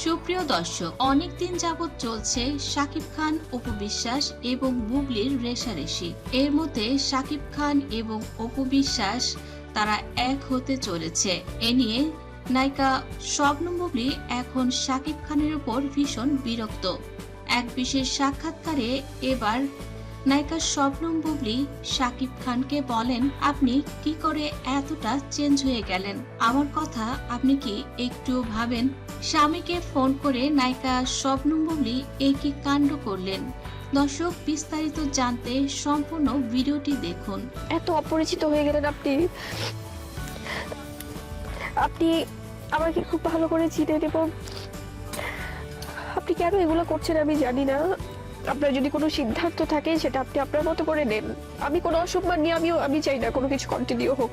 সুপ্রিয় দর্শক, অনেকদিন যাবৎ চলছে শাকিব খান উপবিশ্বাস এবং বুবলির রেশারেশি। এর মধ্যে শাকিব খান এবং অপবিশ্বাস তারা এক হতে চলেছে। এ নিয়ে নায়িকা শবনম বুবলি এখন শাকিব খানের উপর ভীষণ বিরক্ত। এক বিশেষ সাক্ষাৎকারে এবার নায়িকা শবনম বুবলি শাকিব খানকে বলেন, আপনি কি করে এতটা চেঞ্জ হয়ে গেলেন? আমার কথা আপনি কি একটু ভাবেন? স্বামীকে ফোন করে নায়িকা স্বপ্নম বুবলি এই কাণ্ড করলেন। দর্শক, বিস্তারিত জানতে সম্পূর্ণ ভিডিওটি দেখুন। এত অপরিচিত হয়ে গেলেন আপনি। আপনি আমাকে খুব ভালো করে চিনেন এবং আপনি কেন এগুলো করছেন আমি জানি না। আপনার যদি কোনো সিদ্ধান্ত থাকে, সেটা আপনি আপনার মতো করে নেন। আমি কোনো অসম্মান নিয়ে, আমিও, আমি চাই না কোনো কিছু কন্টিনিউ হোক।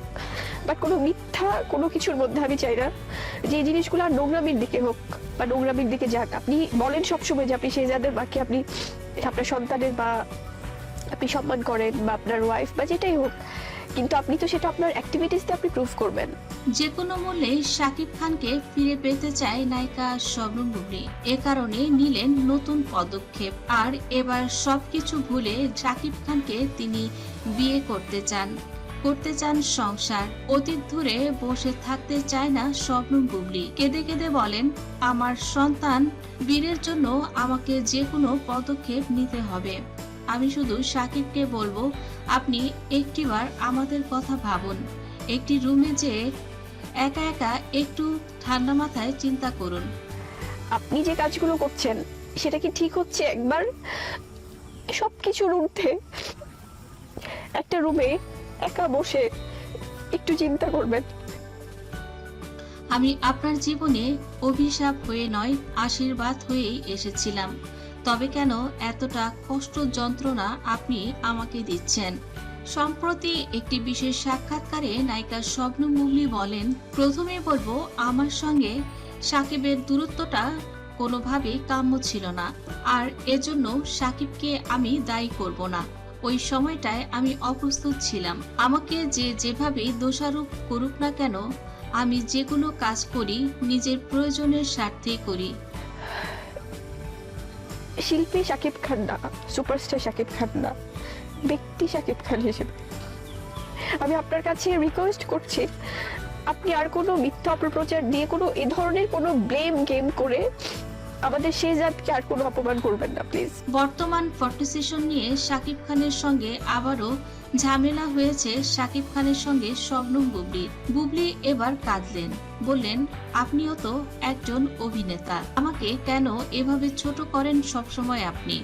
বা কোনো মিথ্যা কোনো কিছুর মধ্যে আমি চাই না। যে জিনিসগুলো আর নোংরামির দিকে হোক বা নোংরামির দিকে যাক। আপনি বলেন সবসময় যে আপনি সেই যাদের বাকি আপনি আপনার সন্তানের বা আপনি সম্মান করেন বা আপনার ওয়াইফ বা যেটাই হোক। কিন্তু আপনি তো সেটা আপনার অ্যাক্টিভিটিসতে আপনি প্রুফ করবেন। যে কোনো মূল্যে শাকিব খানকে ফিরে পেতে চায় নায়িকা শবনম বুবলি। এ কারণে নিলেন নতুন পদক্ষেপ। আর এবার সবকিছু ভুলে শাকিব খানকে তিনি বিয়ে করতে চান। করতে চান সংসার। অতীত ধরে বসে থাকতে চায় না শবনম বুবলি। কেঁদে কেঁদে বলেন, আমার সন্তান, বীরের জন্য আমাকে যে কোনো পদক্ষেপ নিতে হবে। আমি শুধু সাকিবকে বলব, আপনি একটিবার আমাদের কথা ভাবুন। একটি রুমে যে একা একা একটু ঠান্ডা মাথায় চিন্তা করুন। আপনি যে কাজগুলো করছেন, সেটা কি ঠিক হচ্ছে একবার? সবকিছুর ঊর্ধ্বে একটা রুমে একা বসে একটু চিন্তা করবেন। আমি আপনার জীবনে অভিশাপ হয়ে নয়, আশীর্বাদ হয়েই এসেছিলাম। তবে কেন এতটা কষ্ট যন্ত্রণা আপনি আমাকে দিচ্ছেন? সম্প্রতি একটি বিশেষ সাক্ষাৎকারে নায়িকা স্বপ্ন মুগলি বলেন, প্রথমে বলব, আমার সঙ্গে সাকিবের দূরত্বটা কোনোভাবেই কাম্য ছিল না। আর এজন্য সাকিবকে আমি দায়ী করব না। ওই সময়টায় আমি অপ্রস্তুত ছিলাম। আমাকে যে যেভাবে দোষারোপ করুক না কেন আমি যেগুলো কাজ করি, নিজের প্রয়োজনের স্বার্থেই করি। শিল্পী শাকিব খান না সুপারস্টার শাকিব খান না ব্যক্তি শাকিব খান হিসেবে। আমি আপনার কাছে রিকোয়েস্ট করছি, আপনি আর কোনো মিথ্যা অপপ্রচার দিয়ে কোনো এ ধরনের কোনো ব্লেম গেম করে আমাদের সেই জাতকে আর কোনো অপমান করবেন না প্লিজ বর্তমান ফটো সেশন নিয়ে শাকিব খানের সঙ্গে আবারও ঝামেলা হয়েছে শাকিব খানের সঙ্গে শবনম বুবলি। বুবলি এবার কাঁদলেন, বললেন, আপনিও তো একজন অভিনেতা। আমাকে কেন এভাবে ছোট করেন সবসময় আপনি?